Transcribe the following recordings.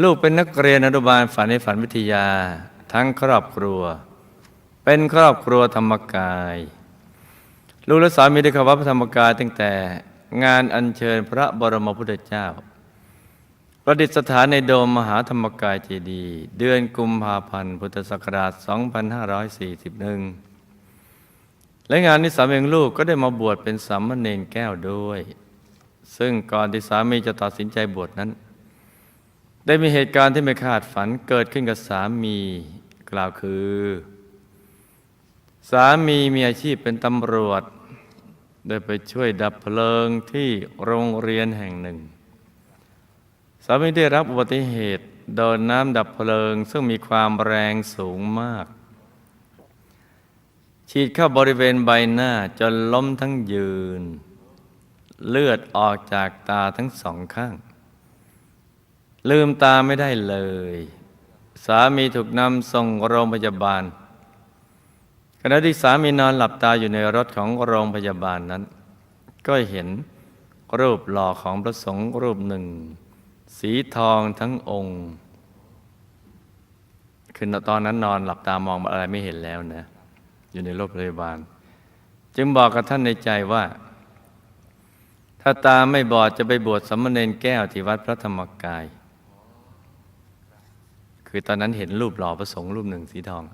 ลูกเป็นนักเรียนอนุบาลฝันในฝันวิทยา ทั้งครอบครัว เป็นครอบครัวธรรมกาย ลูกและสามีได้เข้าวัดพระธรรมกายตั้งแต่งานอัญเชิญพระบรมพุทธเจ้า ประดิษฐานในโดมมหาธรรมกายเจดีเดือนกุมภาพันธ์พุทธศักราช 2541 และงานนี้สามีของลูกก็ได้มาบวชเป็นสามเณรแก้วด้วย ซึ่งก่อนที่สามีจะตัดสินใจบวชนั้น ได้มีเหตุการณ์ที่ไม่คาดฝันเกิดขึ้นกับสามีกล่าวคือ สามีมีอาชีพเป็นตำรวจ ได้ไปช่วยดับเพลิงที่โรงเรียนแห่งหนึ่ง สามีได้รับอุบัติเหตุโดนน้ำดับเพลิง ซึ่งมีความแรงสูงมาก ฉีดเข้าบริเวณใบหน้าจนล้มทั้งยืน เลือดออกจากตาทั้งสองข้าง ลืมตาไม่ได้เลย สามีถูกนำส่งโรงพยาบาลขณะที่สามีนอนหลับตาอยู่ในรถของโรงพยาบาลนั้น ก็เห็นรูปหล่อของพระสงฆ์รูปหนึ่ง สีทองทั้งองค์คือตอนนั้นนอนหลับตามองอะไรไม่เห็นแล้วนะ อยู่ในโรงพยาบาล จึงบอกกับท่านในใจว่า ถ้าตาไม่บอดจะไปบวชสามเณรแก้วที่วัดพระธรรมกาย คือตอนนั้นเห็นรูปหล่อพระสงฆ์รูปหนึ่งสีทอง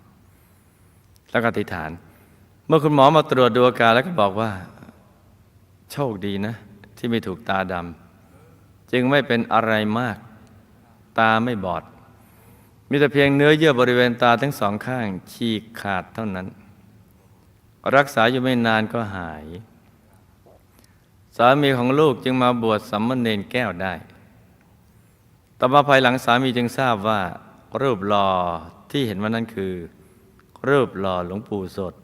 แล้วก็อธิษฐาน เมื่อคุณหมอมาตรวจดูอาการแล้วก็บอกว่า โชคดีนะ ที่ไม่ถูกตาดำจึงไม่เป็นอะไรมาก ตาไม่บอด มีแต่เพียงเนื้อเยื่อบริเวณตาทั้งสองข้างฉีกขาดเท่านั้น รักษาอยู่ไม่นานก็หาย สามีของลูกจึงมาบวชสัมมเนรแก้วได้ต่อมาภายหลังสามีจึงทราบว่า รูปหล่อที่เห็นวันนั้นคือ รูปหล่อหลวงปู่สด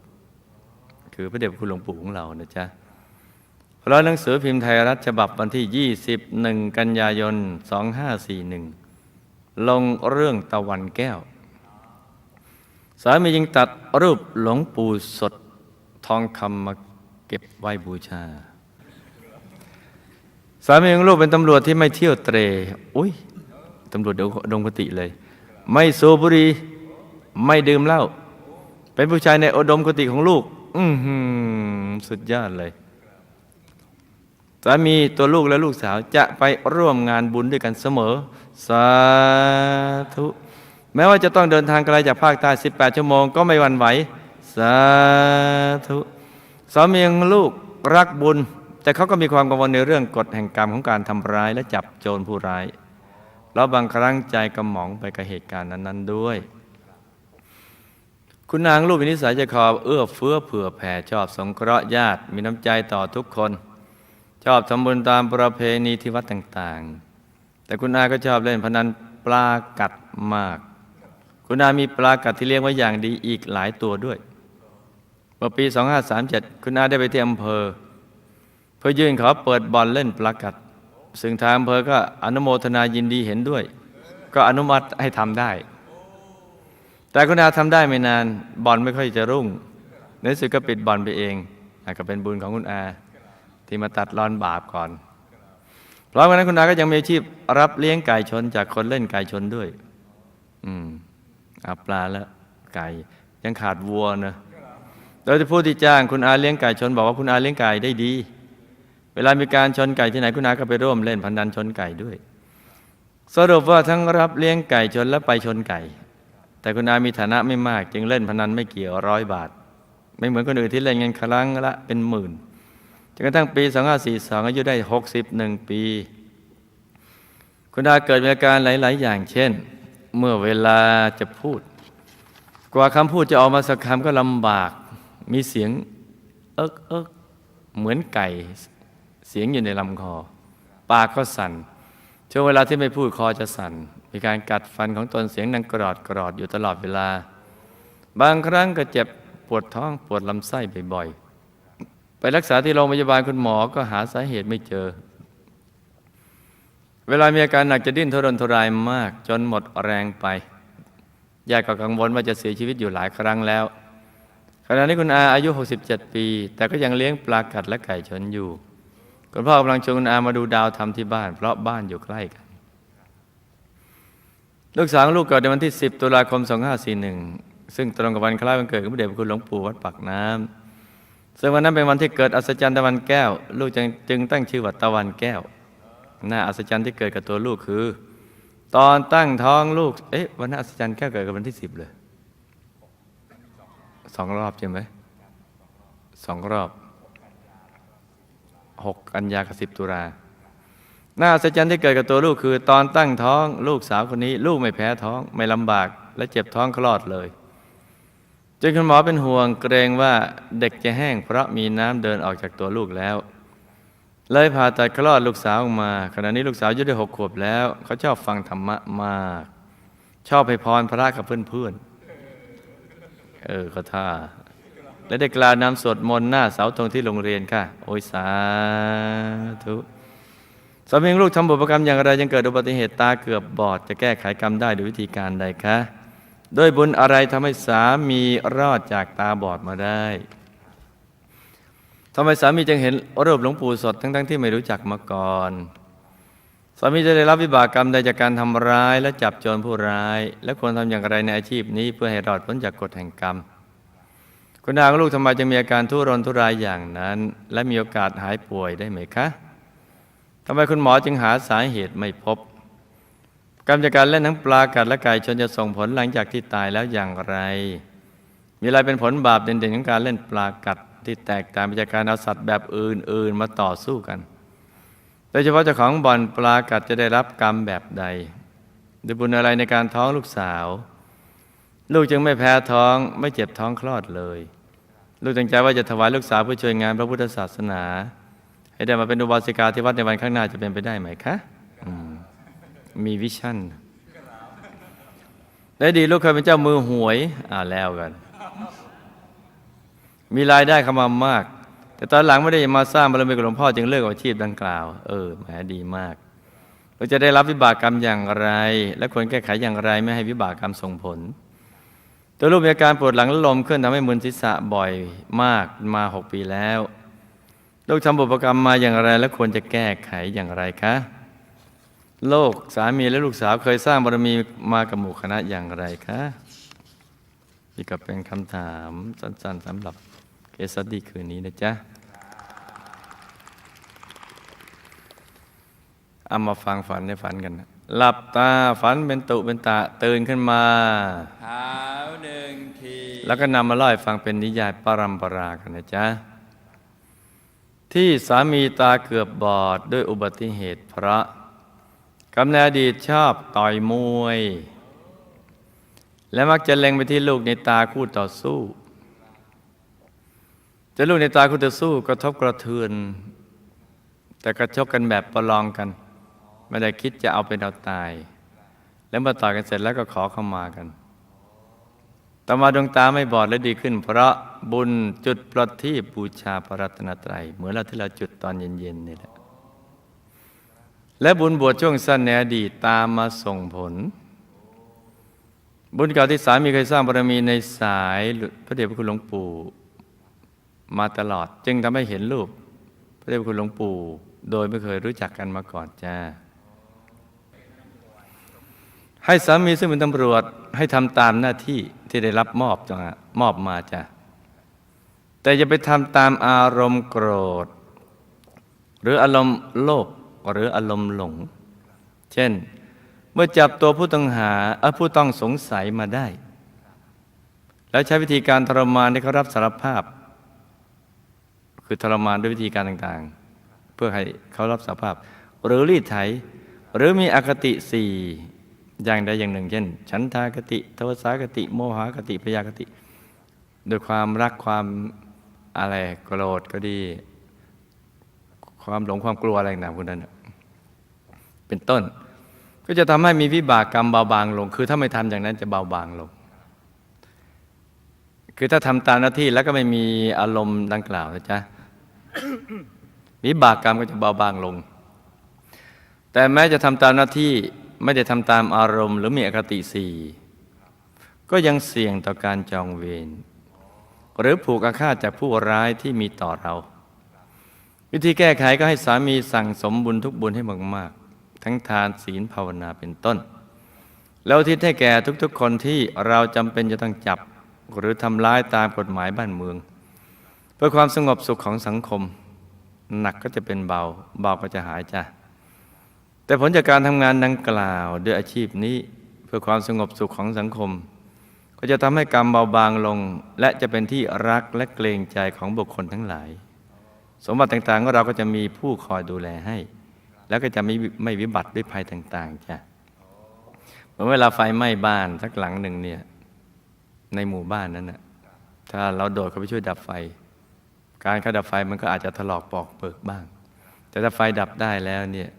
คือพระเดชพระคุณหลวงปู่ของเรานะจ๊ะเพราะหนังสือพิมพ์ไทยรัฐฉบับวันที่ 21 กันยายน 2541 ลงเรื่องตะวันแก้ว สามียังตัดรูปหลวงปู่สดทองคำมาเก็บไว้บูชา สามีของลูกเป็นตำรวจที่ไม่เที่ยวเตร อุ้ยตำรวจเดี๋ยวดงปติเลย ไม่สูบบุหรี่ไม่ดื่มเหล้าเป็นผู้ชายในอุดมคติของลูก อืสุดยอดเลยสามีตัวลูกและลูกสาวจะไปร่วมงานบุญด้วยกันเสมอ สาธุ แม้ว่าจะต้องเดินทางไกลจากภาคใต้ 18 ชั่วโมงก็ไม่หวั่นไหว สาธุสามีของลูกรักบุญ แต่เขาก็มีความกังวลในเรื่องกฎแห่งกรรมของการทำร้ายและจับโจรผู้ร้าย แล้วบางครั้งใจกระหม่อมไปกับเหตุการณ์นั้น ๆ ด้วย คุณนางลูกมีนิสัยจะคอบเอื้อเฟื้อเผื่อแผ่ชอบสงเคราะห์ญาติมีน้ำใจต่อทุกคน ชอบทำบุญตามประเพณีที่วัดต่างๆ แต่คุณอาก็ชอบเล่นพนันปลากัดมาก คุณอามีปลากัดที่เลี้ยงไว้อย่างดีอีกหลายตัวด้วยเมื่อปี 2537 คุณอาได้ไปที่อำเภอ เพื่อยื่นขอเปิดบ่อนเล่นปลากัด ซึ่งทางอำเภอก็อนุโมทนายินดีเห็นด้วย ก็อนุมัติให้ทำได้ แต่คุณอาทำได้ไม่นานบ่อนไม่ค่อยจะรุ่ง ในสุดก็ปิดบ่อนไปเองอาก็เป็นบุญของคุณอา ที่มาตัดรอนบาปก่อนเพราะวันนั้นคุณอาก็ยังมีอาชีพรับเลี้ยงไก่ชนจากคนเล่นไก่ชนด้วย อืมอาปลาแล้วไก่ยังขาดวัวเนะโดยที่ผู้ที่จ้างคุณอาเลี้ยงไก่ชน บอกว่าคุณอาเลี้ยงไก่ได้ดี เวลามีการชนไก่ที่ไหนคุณอาก็ไปร่วมเล่นพนันชนไก่ด้วย สรุปว่าทั้งรับเลี้ยงไก่ชนและไปชนไก่ แต่คุณอามีฐานะไม่มาก จึงเล่นพนันไม่เกี่ยวร้อยบาท ไม่เหมือนคนอื่นที่เล่นเงินครั้งละเป็นหมื่นจนกระทั่งปี 2542อายุได้ 61 ปี คุณอาเกิดมีอาการหลาย ๆ อย่างเช่น เมื่อเวลาจะพูด กว่าคำพูดจะออกมาสักคำก็ลำบาก มีเสียงเอิกเอิกเหมือนไก่ สียงอยู่ในลำคอ ปากก็สั่นช่วงเวลาที่ไม่พูดคอจะสั่น มีการกัดฟันของตนเสียงดังกรอดกรอดอยู่ตลอดเวลา บางครั้งก็เจ็บปวดท้องปวดลำไส้บ่อยๆ ไปรักษาที่โรงพยาบาลคุณหมอก็หาสาเหตุไม่เจอ เวลามีอาการหนักจะดิ้นทุรนทุรายมาก จนหมดแรงไปญาติก็กังวลว่าจะเสียชีวิตอยู่หลายครั้งแล้วขณะนี้คุณอาอายุ 67 ปี แต่ก็ยังเลี้ยงปลากัดและไก่ชนอยู่ คุณพ่อกำลังชวนคุณอามาดูดาวทำที่บ้าน เพราะบ้านอยู่ใกล้กัน ลูกสาวลูกเกิดในวันที่ 10 ตุลาคม 2541 ซึ่งตรงกับวันคล้ายวันเกิดของพระเดชพระคุณหลวงปู่วัดปากน้ำซึ่งวันนั้นเป็นวันที่เกิดอัศจรรย์ตะวันแก้ว ลูกจึงจึงตั้งชื่อว่าตะวันแก้วน่าอัศจรรย์ที่เกิดกับตัวลูกคือ ตอนตั้งท้องลูก เอ๊ะวันนั้นอัศจรรย์แก้วเกิดกับวันที่สิบเลยสองรอบใช่ไหมสองรอบ หกกันยากับสิบตุลาน่าอัศจรรย์ที่เกิดกับตัวลูกคือ ตอนตั้งท้องลูกสาวคนนี้ ลูกไม่แพ้ท้องไม่ลำบาก และเจ็บท้องคลอดเลย จนคุณหมอเป็นห่วงเกรงว่าเด็กจะแห้งเพราะมีน้ำเดินออกจากตัวลูกแล้ว เลยผ่าตัดคลอดลูกสาวออกมา ขณะนี้ลูกสาวอายุได้หกขวบแล้ว เขาชอบฟังธรรมะมาก ชอบให้พรพระกับเพื่อนๆเออเขาท่า และได้กล่าวนำสวดมนต์หน้าเสาธงที่โรงเรียนค่ะ โอ้ยสาธุสามีลูกทำบุพกรรมอย่างไรยังเกิดอุบัติเหตุตาเกือบบอด จะแก้ไขกรรมได้ด้วยวิธีการใดคะด้วยบุญอะไรทำให้สามีรอดจากตาบอดมาได้ทำไมสามีจึงเห็นรูปหลวงปู่สดทั้งๆที่ไม่รู้จักมาก่อน สามีจะได้รับวิบากกรรมใดจากการทำร้ายและจับโจรผู้ร้าย และควรทำอย่างไรในอาชีพนี้เพื่อให้รอดพ้นจากกฎแห่งกรรม คุณอาของลูกทำไมจึงมีอาการทุรนทุรายอย่างนั้น และมีโอกาสหายป่วยได้ไหมคะทำไมคุณหมอจึงหาสาเหตุไม่พบกรรมจากการเล่นทั้งปลากัดและไก่ชนจะส่งผลหลังจากที่ตายแล้วอย่างไร มีอะไรเป็นผลบาปเด่นๆของการเล่นปลากัดที่แตกต่างไปจากการเอาสัตว์แบบอื่นๆมาต่อสู้กัน โดยเฉพาะเจ้าของบ่อนปลากัดจะได้รับกรรมแบบใดด้วยบุญอะไรในการท้องลูกสาว ลูกจึงไม่แพ้ท้องไม่เจ็บท้องคลอดเลย ลูกตั้งใจว่าจะถวายลูกสาวเพื่อช่วยงานพระพุทธศาสนา ให้ได้มาเป็นอุบาสิกาที่วัดในวันข้างหน้าจะเป็นไปได้ไหมคะมมีวิชั่นได้ดีลูกเคยเป็นเจ้ามือหวยอ่าแล้วกัน มีรายได้เข้ามามาก แต่ตอนหลังไม่ได้มาสร้างบารมีกับหลวงพ่อจึงเลิกอาชีพดังกล่าว เออแหมดีมากเราจะได้รับวิบากกรรมอย่างไร และควรแก้ไขอย่างไรไม่ให้วิบากกรรมส่งผล ตัวลูกมีอาการปวดหลังและลมขึ้นทำให้มึนศีรษะบ่อยมากมาหกปีแล้ว ลูกทำบุพกรรมมาอย่างไรและควรจะแก้ไขอย่างไรคะโลกสามีและลูกสาวเคยสร้างบารมีมากับหมู่คณะอย่างไรคะนี่ก็เป็นคำถามสั้นๆสำหรับเคสดีคืนนี้นะจ๊ะเอามาฟังฝันในฝันกันนะ หลับตาฝันเป็นตุเป็นตาตื่นขึ้นมาเท้าหนึ่งทีแล้วก็นำมาเล่าให้ฟังเป็นนิยายปรัมปรากันนะจ๊ะ ที่สามีตาเกือบบอดด้วยอุบัติเหตุเพราะกำเนิดอดีตชอบต่อยมวย และมักจะเล็งไปที่ลูกในตาคู่ต่อสู้ จะลูกในตาคู่ต่อสู้กระทบกระเทือน แต่กระชกกันแบบประลองกัน ไม่ได้คิดจะเอาเป็นเอาตาย แล้วมาต่อยกันเสร็จแล้วก็ขอเข้ามากัน ต่อมาดวงตาไม่บอดและดีขึ้น เพราะบุญจุดประทีปบูชาพระรัตนตรัย เหมือนเราที่เราจุดตอนเย็นๆนี่แหละ และบุญบวชช่วงสั้นในอดีตตามมาส่งผล บุญเก่าที่สามีเคยสร้างบารมีในสายพระเดชพระคุณหลวงปู่มาตลอดจึงทำให้เห็นรูป พระเดชพระคุณหลวงปู่ โดยไม่เคยรู้จักกันมาก่อนจ้า ให้สามีซึ่งเป็นตำรวจให้ทำตามหน้าที่ที่ได้รับมอบจ้ะมอบมาจ้ะแต่อย่าไปทำตามอารมณ์โกรธ หรืออารมณ์โลภหรืออารมณ์หลง เช่น เมื่อจับตัวผู้ต้องหาเออผู้ต้องสงสัยมาได้ แล้วใช้วิธีการทรมานให้เขารับสารภาพ คือทรมานด้วยวิธีการต่างๆ เพื่อให้เขารับสารภาพ หรือรีดไถ หรือมีอคติสี่ อย่างใดอย่างหนึ่ง เช่น ฉันทากติทวสากติ โมหากติพยากติโดยความรักความอะไรโกรธก็ดี ความหลงความกลัวอะไรต่างๆพวกนั้นเป็นต้น ก็จะทำให้มีวิบากกรรมเบาบางลง คือถ้าไม่ทำอย่างนั้นจะเบาบางลง คือถ้าทำตามหน้าที่แล้วก็ไม่มีอารมณ์ดังกล่าวนะจ๊ะวิบากกรรมก็จะเบาบางลง แต่แม้จะทำตามหน้าที่ ไม่ได้ทำตามอารมณ์หรือมีอคติสี่ก็ยังเสี่ยงต่อการจองเวรหรือผูกอาฆาตจากผู้ร้ายที่มีต่อเรา วิธีแก้ไขก็ให้สามีสั่งสมบุญทุกบุญให้มากๆ ทั้งทานศีลภาวนาเป็นต้น แล้วทิศให้แก่ทุกๆคนที่เราจำเป็นจะต้องจับ หรือทำร้ายตามกฎหมายบ้านเมือง เพื่อความสงบสุขของสังคม หนักก็จะเป็นเบา เบาก็จะหายจ้ะ แต่ผลจากการทำงานดังกล่าวด้วยอาชีพนี้เพื่อความสงบสุขของสังคม ก็จะทำให้กรรมเบาบางลง และจะเป็นที่รักและเกรงใจของบุคคลทั้งหลาย สมบัติต่างๆของเราก็จะมีผู้คอยดูแลให้ แล้วก็จะไม่ไม่วิบัติด้วยภัยต่างๆจ้ะเหมือนเวลาไฟไหม้บ้านสักหลังหนึ่งเนี่ยในหมู่บ้านนั้นนะถ้าเราโดดเข้าไปช่วยดับไฟ การเข้าดับไฟมันก็อาจจะถลอกปอกเปิกบ้าง แต่ถ้าไฟดับได้แล้วเนี่ย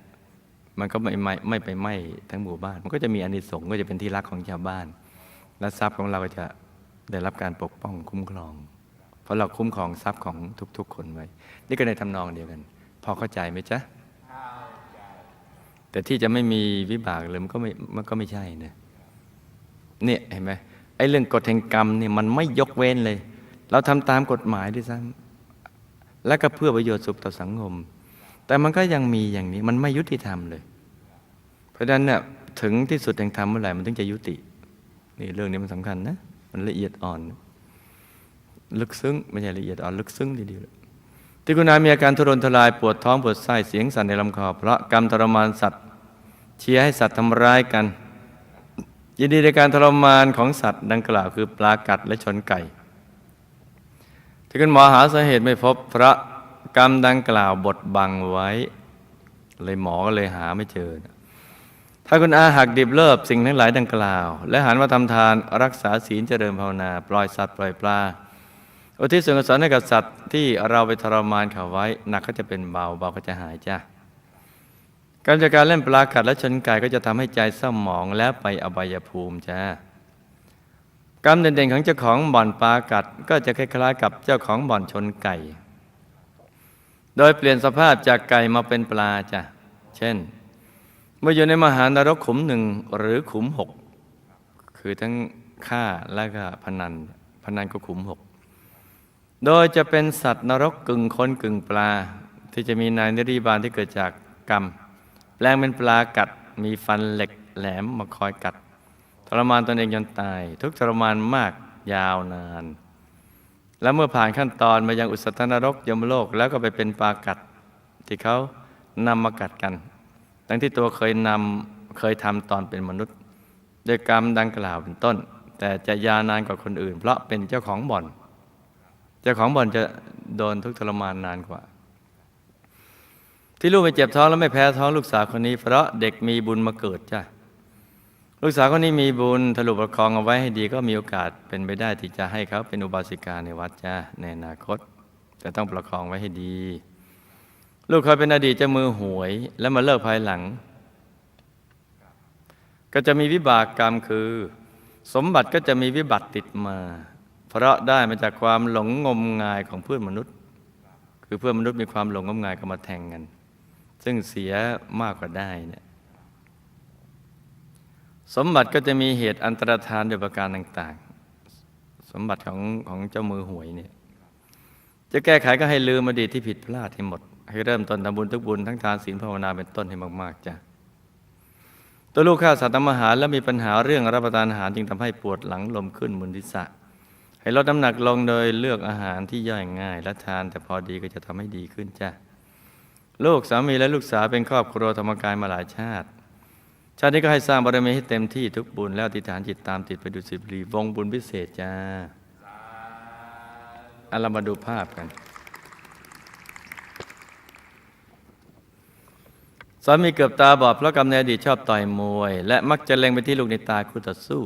มันก็ไม่ไม่ไม่ไปไหม้ทั้งหมู่บ้าน มันก็จะมีอานิสงส์ก็จะเป็นที่รักของชาวบ้าน และทรัพย์ของเราก็จะได้รับการปกป้องคุ้มครอง เพราะเราคุ้มครองทรัพย์ของทุก ๆ คนไว้ นี่ก็ในทำนองเดียวกัน พอเข้าใจไหมจ๊ะแต่ที่จะไม่มีวิบากเลยมันก็ไม่มันก็ไม่ใช่นะเนี่ยเห็นไหมไอ้เรื่องกฎแห่งกรรมเนี่ยมันไม่ยกเว้นเลย เราทำตามกฎหมายด้วยซ้ำและก็เพื่อประโยชน์สุขต่อสังคม แต่มันก็ยังมีอย่างนี้มันไม่ยุติธรรมเลย เพราะฉะนั้นเนี่ยถึงที่สุดแห่งธรรมเมื่อไหร่มันถึงจะยุติ นี่เรื่องนี้มันสำคัญนะ มันละเอียดอ่อน ลึกซึ้งไม่ใช่ละเอียดอ่อน ลึกซึ้งทีเดียวที่คุณอามีอาการทุรนทรายปวดท้องปวดไส้เสียงสั่นในลำคอ เพราะกรรมทรมานสัตว์ เชียร์ให้สัตว์ทำร้ายกัน ยินดีในการทรมานของสัตว์ดังกล่าวคือปลากัดและชนไก่ ที่คุณหมอหาสาเหตุไม่พบพระ กรรมดังกล่าวบดบังไว้ เลยหมอก็เลยหาไม่เจอ ถ้าคุณอาหักดิบเลิบสิ่งทั้งหลายดังกล่าว และหันมาทำทานรักษาศีลเจริญภาวนา ปล่อยสัตว์ปล่อยปลาอุทิศส่วนกุศลให้กับสัตว์ที่เราไปทรมานเขาไว้ หนักก็จะเป็นเบาเบาก็จะหายจ้าการจากการเล่นปลากัดและชนไก่ก็จะทำให้ใจเศร้าหมองแล้วไปอบายภูมิจ้ากรรมเด่นๆของเจ้าของบ่อนปลากัด ก็จะคล้ายๆ กับเจ้าของบ่อนชนไก่ โดยเปลี่ยนสภาพจากไก่มาเป็นปลาจ้ะ เช่น เมื่ออยู่ในมหานรกขุมหนึ่งหรือขุมหก คือทั้งฆ่าและก็พนัน พนันก็ขุมหก โดยจะเป็นสัตว์นรกกึ่งคนกึ่งปลา ที่จะมีนายนิริบาลที่เกิดจากกรรม แปลงเป็นปลากัด มีฟันเหล็กแหลมมาคอยกัด ทรมานตนเองจนตาย ทุกทรมานมากยาวนาน แล้วเมื่อผ่านขั้นตอนมายังอุสตนรกยมโลกแล้วก็ไปเป็นปากัดที่เขานำมากัดกันดังที่ตัวเคยนำเคยทำตอนเป็นมนุษย์โดยกรรมดังกล่าวเป็นต้น แต่จะยาวนานกว่าคนอื่น เพราะเป็นเจ้าของบ่อน เจ้าของบ่อนจะโดนทุกทรมานนานกว่า ที่ลูกไม่เจ็บท้องแล้วไม่แพ้ท้องลูกสาวคนนี้ เพราะเด็กมีบุญมาเกิดจ้ะ ลูกสาวคนนี้มีบุญถลุประคองเอาไว้ให้ดีก็มีโอกาสเป็นไปได้ที่จะให้เขาเป็นอุบาสิกาในวัดจ้ะในอนาคต แต่ต้องประคองไว้ให้ดี ลูกเคยเป็นอดีตเจ้ามือหวย แล้วมาเลิกภายหลัง ก็จะมีวิบากกรรมคือ สมบัติก็จะมีวิบัติติดมา เพราะได้มาจากความหลงงมงายของเพื่อนมนุษย์ คือเพื่อนมนุษย์มีความหลงงมงายก็มาแทงกัน ซึ่งเสียมากกว่าได้เนี่ย สมบัติก็จะมีเหตุอันตรธานโดยประการต่าง ๆ สมบัติของของเจ้ามือหวยเนี่ยจะแก้ไขก็ให้ลืมอดีตที่ผิดพลาดให้หมด ให้เริ่มต้นทำบุญทุกบุญทั้งทานศีลภาวนาเป็นต้นให้มาก ๆจ้ะตัวลูกข้าสัตว์ทำอาหารแล้วมีปัญหาเรื่องรับประทานอาหารจึงทำให้ปวดหลังลมขึ้นมุนทิศะให้ลดน้ำหนักลงโดยเลือกอาหารที่ย่อยง่าย และทานแต่พอดีก็จะทำให้ดีขึ้นจ้ะลูกสามีและลูกสาวเป็นครอบครัวธรรมกายมาหลายชาติ ชาตินี้ก็ให้สร้างบารมีให้เต็มที่ทุกบุญ แล้วอธิฐานจิตตามติดไปดูสิบรีวงบุญพิเศษจ้าอาเรามาดูภาพกันสามีเกือบตาบอดเพราะกรรมในอดีตชอบต่อยมวย และมักจะเล็งไปที่ลูกในตาคู่ต่อสู้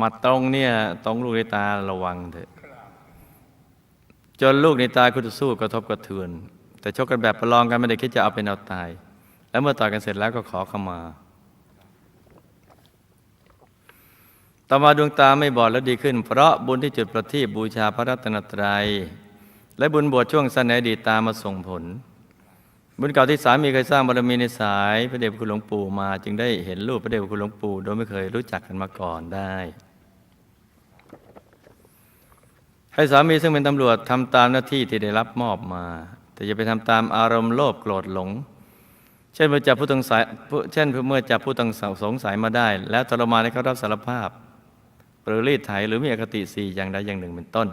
มาตรงเนี่ยตรงลูกในตาระวังเถอะจนลูกในตาคู่ต่อสู้กระทบกระเทือน แต่ชกกันแบบประลองกันไม่ได้คิดจะเอาเป็นเอาตาย แล้วเมื่อต่อยกันเสร็จแล้วก็ขอเข้ามา ต่อมาดวงตาไม่บอดแล้วดีขึ้น เพราะบุญที่จุดประทีปบูชาพระรัตนตรัย และบุญบวชช่วงสั้นในอดีตตามมาส่งผล บุญเก่าที่สามีเคยสร้างบารมีในสายพระเดชคุณหลวงปู่มา จึงได้เห็นรูปพระเดชคุณหลวงปู่โดยไม่เคยรู้จักกันมาก่อนได้ให้สามีซึ่งเป็นตำรวจทำตามหน้าที่ที่ได้รับมอบมา แต่อย่าไปทำตามอารมณ์โลภโกรธหลง เช่นเมื่อจับผู้ต้องสัยเช่นเมื่อจับผู้ต้องสงสัยมาได้ แล้วทรมานให้เขารับสารภาพ หรือรีดไถหรือมีอคติสี่อย่างใดอย่างหนึ่งเป็นต้น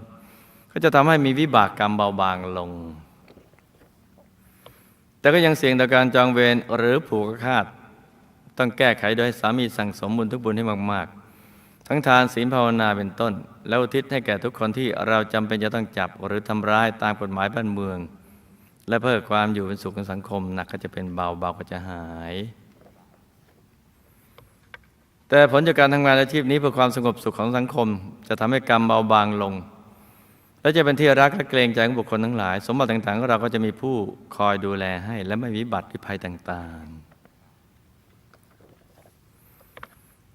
ก็จะทำให้มีวิบากกรรมเบาบางลง แต่ก็ยังเสี่ยงต่อการจองเวรหรือผูกขาดต้องแก้ไขโดยสามีสั่งสมบุญทุกบุญให้มาก ๆ ทั้งทานศีลภาวนาเป็นต้น แล้วอุทิศให้แก่ทุกคนที่เราจำเป็นจะต้องจับหรือทำร้ายตามกฎหมายบ้านเมือง และเพื่อความอยู่เป็นสุขของสังคมหนักก็จะเป็นเบาเบาก็จะหาย แต่ผลจากการทำงานอาชีพนี้เพื่อความสงบสุขของสังคม จะทำให้กรรมเบาบางลง และจะเป็นที่รักและเกรงใจของบุคคลทั้งหลาย สมบัติต่างๆของเราก็จะมีผู้คอยดูแลให้ และไม่วิบัติวิภัยต่างๆ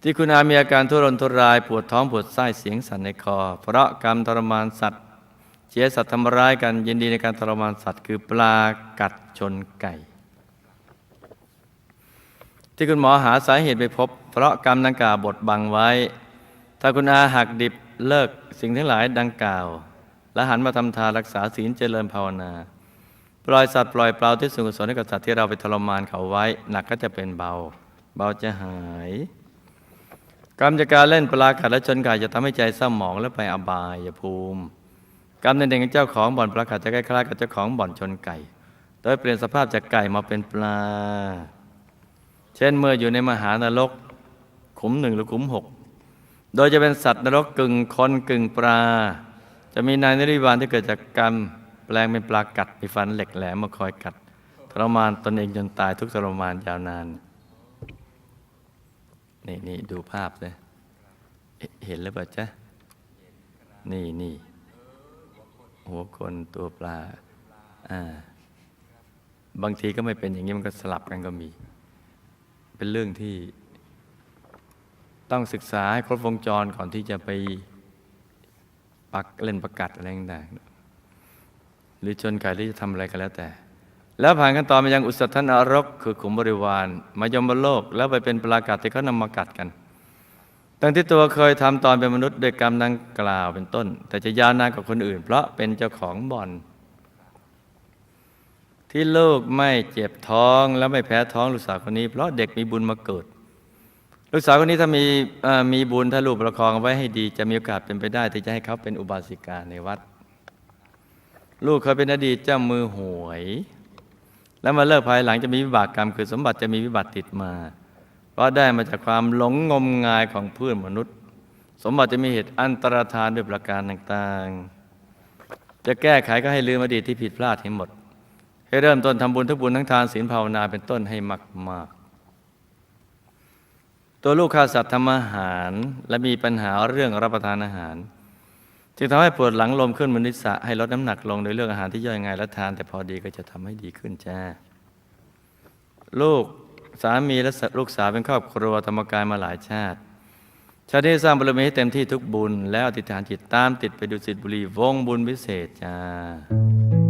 ที่คุณอามีอาการทุรนทุรายปวดท้องปวดไส้เสียงสั่นในคอ เพราะกรรมทรมานสัตว์เจียสัตว์ทำร้ายกันยินดีในการทรมานสัตว์ คือปลากัดชนไก่ ที่คุณหมอหาสาเหตุไปพบ เพราะกรรมดังกล่าวบดบังไว้ ถ้าคุณอาหักดิบเลิกสิ่งทั้งหลายดังกล่าว และหันมาทำทานรักษาศีลเจริญภาวนา ปล่อยสัตว์ปล่อยเปล่าที่ส่วนกุศลให้กับสัตว์ที่เราไปทรมานเขาไว้ หนักก็จะเป็นเบา เบาจะหาย กรรมจากการเล่นปลากัดและชนไก่จะทำให้ใจเศร้าหมองและไปอบายภูมิ กรรมในเด็กเจ้าของบ่อนปลากัดจะคล้ายๆกับเจ้าของบ่อนชนไก่ โดยเปลี่ยนสภาพจากไก่มาเป็นปลา เช่นเมื่ออยู่ในมหานรกขุมหนึ่งหรือขุมหกโดยจะเป็นสัตว์นรกกึ่งคนกึ่งปลา จะมีนายนริบาลที่เกิดจากกรรมแปลงเป็นปลากัดมีฟันเหล็กแหลมมาคอยกัดทรมานตนเองจนตายทุกทรมานยาวนาน นี่นี่ดูภาพเลยเอ๊ะเห็นหรือเปล่าจ๊ะ นี่นี่หัวคนตัวปลา อ่า บางทีก็ไม่เป็นอย่างนี้มันก็สลับกันก็มี เป็นเรื่องที่ต้องศึกษาให้ครบวงจรก่อนที่จะไปปักเล่นประกัดอะไรต่างๆหรือชนไก่หรือจะทำอะไรก็แล้วแต่ แล้วผ่านขั้นตอนมายังอุสธนรก คือขุมบริวาร มายมบโลก แล้วไปเป็นปรากัดที่เขานำมากัดกันตั้งที่ตัวเคยทำตอนเป็นมนุษย์ด้วยกรรมดังกล่าวเป็นต้น แต่จะยาวนานกว่าคนอื่น เพราะเป็นเจ้าของบ่อน ที่ลูกไม่เจ็บท้องและไม่แพ้ท้องลูกสาวคนนี้ เพราะเด็กมีบุญมาเกิด ลูกสาวคนนี้ถ้ามีมีบุญถ้าลูกประคองไว้ให้ดีจะมีโอกาสเป็นไปได้ ที่จะให้เขาเป็นอุบาสิกาในวัด ลูกเคยเป็นอดีตเจ้ามือหวย แล้วมาเลิกภายหลังจะมีวิบากกรรม คือสมบัติจะมีวิบัติติดมา เพราะได้มาจากความหลงงมงายของเพื่อนมนุษย์ สมบัติจะมีเหตุอันตรธานด้วยประการต่างๆ จะแก้ไขก็ให้ลืมอดีตที่ผิดพลาดให้หมด ให้เริ่มต้นทำบุญทุกบุญทั้งทานศีลภาวนาเป็นต้นให้มาก ๆ ตัวลูกข้าสัตว์ทำอาหารและมีปัญหาเรื่องรับประทานอาหาร จึงทำให้ปวดหลังลมขึ้นมนิสะให้ลดน้ำหนักลงโดยเลือกอาหารที่ย่อยง่ายและทาน แต่พอดีก็จะทำให้ดีขึ้นจ้าลูกสามีและลูกสาวเป็นครอบครัวธรรมกายมาหลายชาติ ชาตินี้สร้างบารมีให้เต็มที่ทุกบุญ แล้วอธิษฐานจิตตามติดไปดูสิทธิบุรีวงบุญวิเศษจ้า